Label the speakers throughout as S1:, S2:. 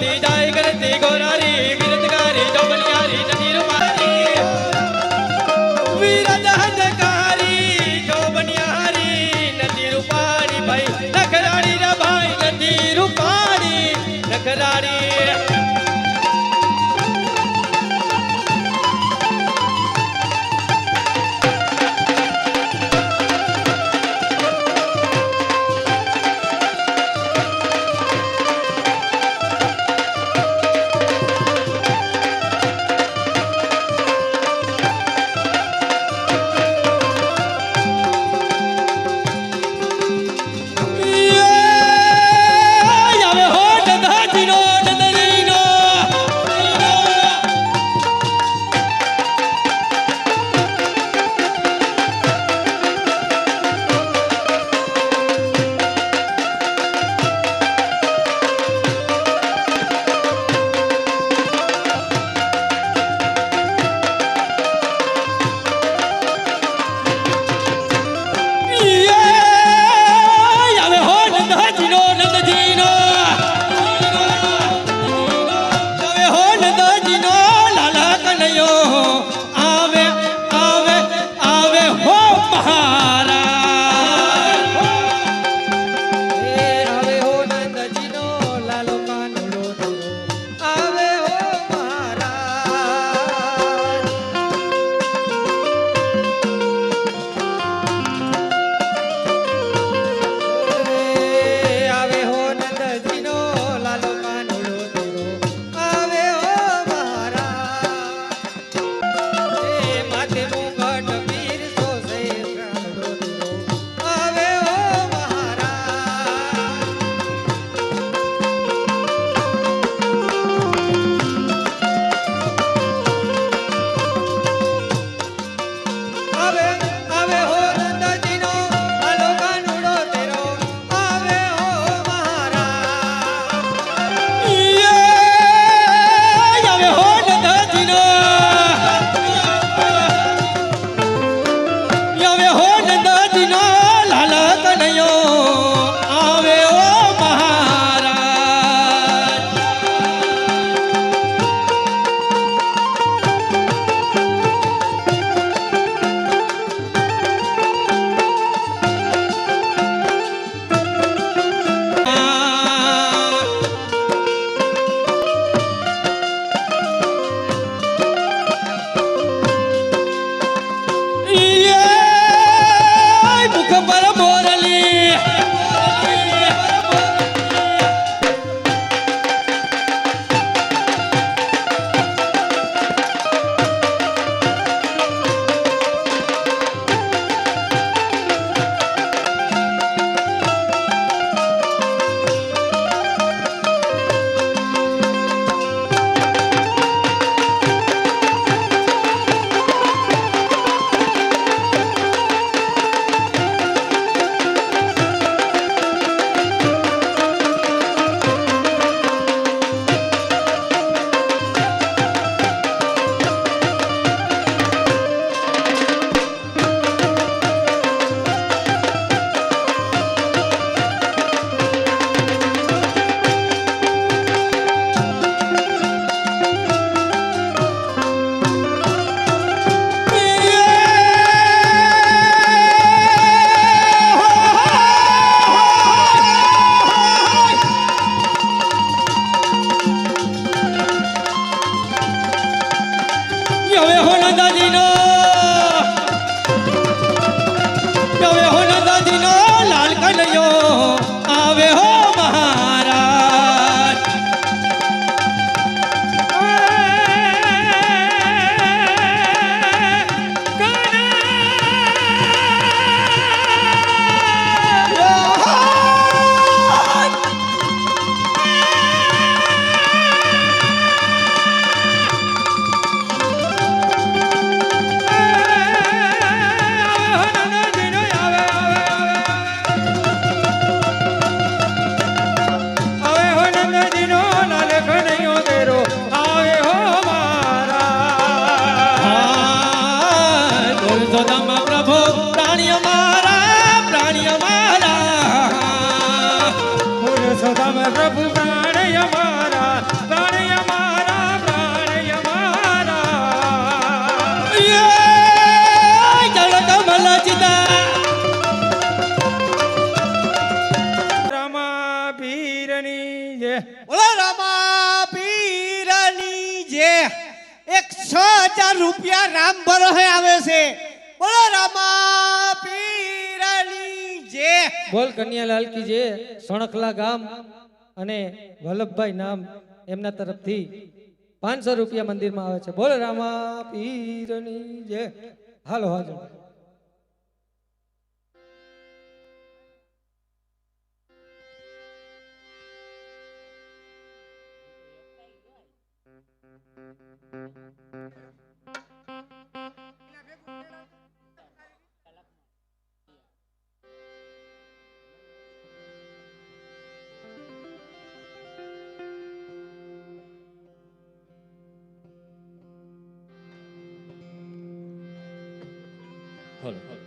S1: રગલાવતી જાય ગોપાલ કન્યાલાલ કી જે સણખલા ગામ અને વલ્લભભાઈ નામ એમના તરફથી પાંચસો રૂપિયા મંદિરમાં આવે છે બોલ રામા પીરની જે હાલો
S2: હાજર Thank you. হলো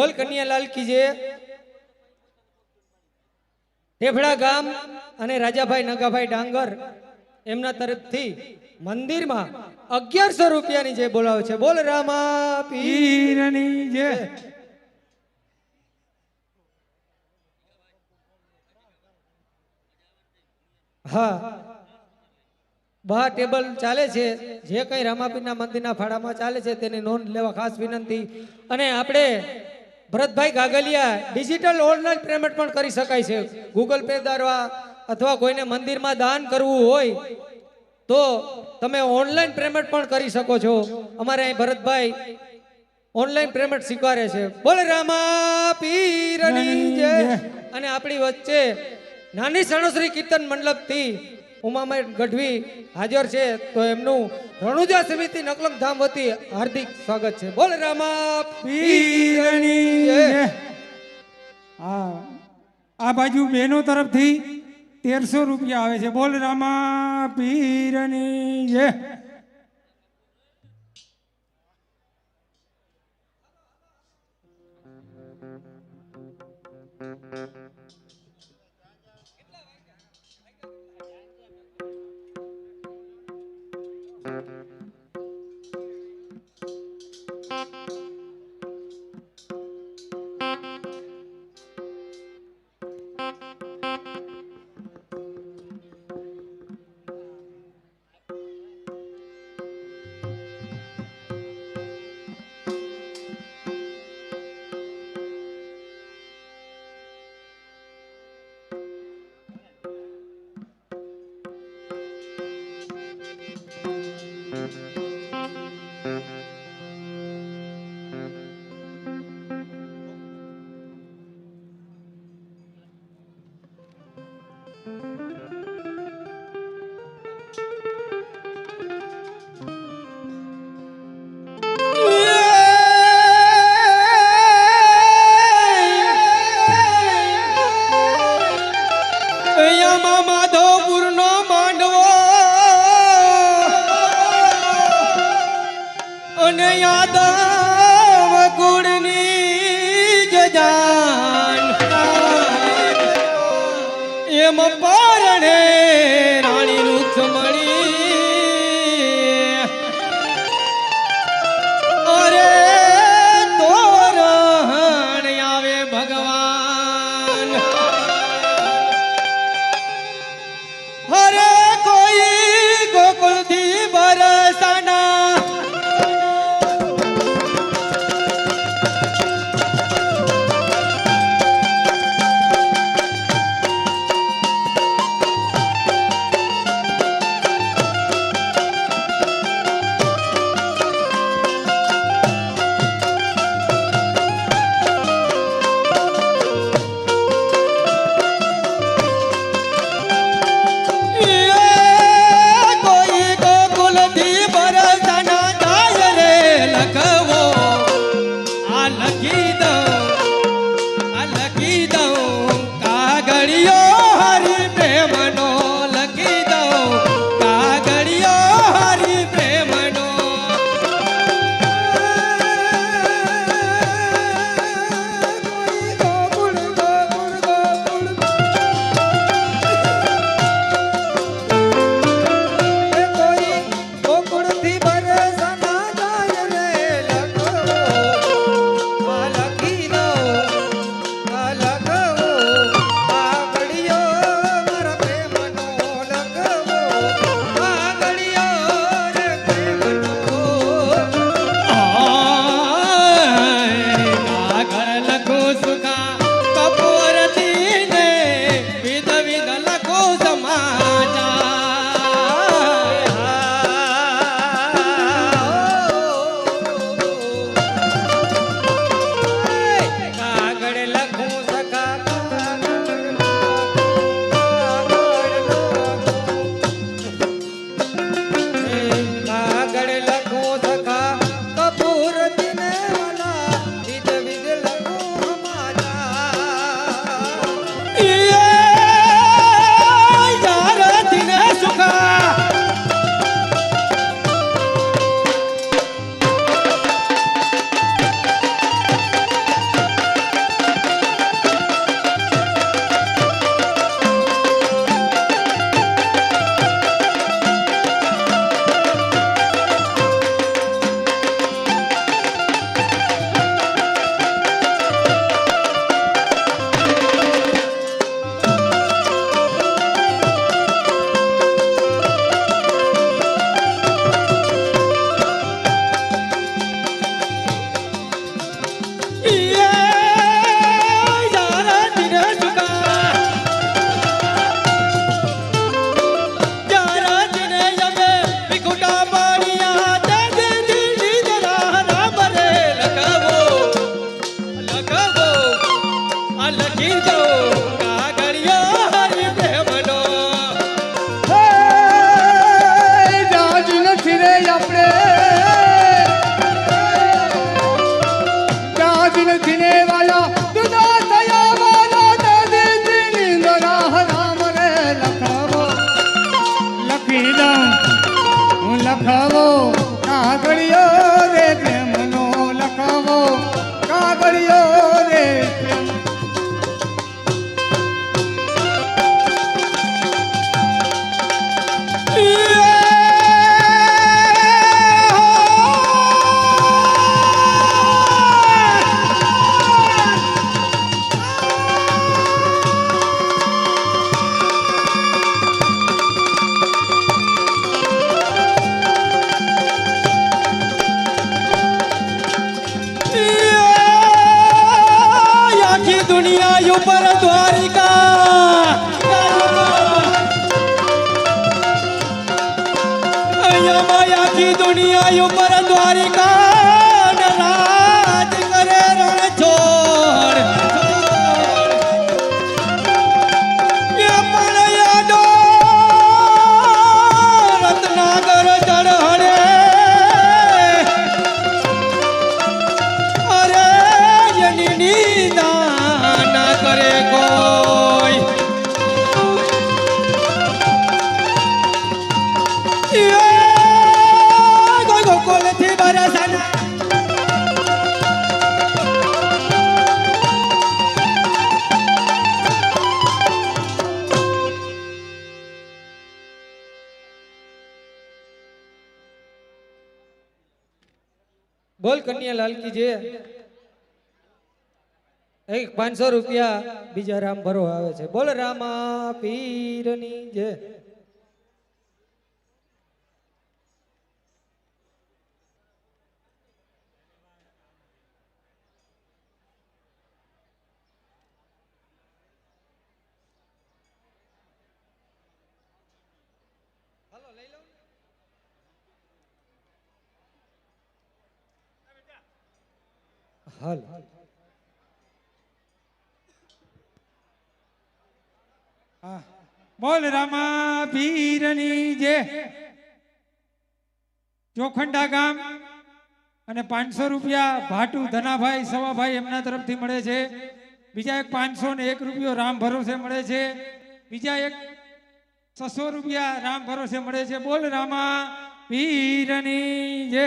S3: બોલ
S1: કન્યાલાલ કીજે ગામ અને રાજાભાઈ નગાભાઈ ડાંગર એમના તરફથી મંદિરમાં અગિયારસો રૂપિયાની જે બોલાવે છે. બોલ રામા
S3: પીરની જે.
S1: હા. બહાર ટેબલ ચાલે છે. જે કંઈ રામાપીરના મંદિરના ફાળામાં ચાલે છે તેની નોંધ લેવા ખાસ વિનંતી. અને આપણે Bharatbhai Gagaliya digital online payment પણ કરી શકાય છે. ગૂગલ પે દ્વારા અથવા કોઈને મંદિરમાં દાન કરવું હોય તો તમે ઓનલાઈન પેમેન્ટ પણ કરી શકો છો. અમારે અહીં ભરતભાઈ ઓનલાઈન પેમેન્ટ સ્વીકારે છે. બોલ રામા પીરની જય. અને આપણી વચ્ચે નાની સણોસરી કીર્તન મંડપથી ઉમામય ગઢવી હાજર છે, તો એમનું રણુજા સમિતિ નકલમ ધામ વતી હાર્દિક સ્વાગત છે. બોલ રામા
S3: પીરની હા, આ બાજુ બહેનો તરફથી તેરસો રૂપિયા આવે છે. બોલ રામા પીરની જય
S2: Thank
S1: you. કન્યા લાલ એક પાંચસો રૂપિયા બીજા રામ ભરો આવે છે. બોલ રામા પીરની જય હાલ.
S3: બોલ રામા પીરની જે ચોખંડા ગામ અને પાંચસો રૂપિયા ભાટુ ધનાભાઈ સવાભાઈ એમના તરફથી મળે છે. બીજા એક પાંચસો ને એક રૂપિયો રામ ભરોસે મળે છે. બીજા એક છસો રૂપિયા રામ ભરોસે મળે છે. બોલ રામા પીરની જે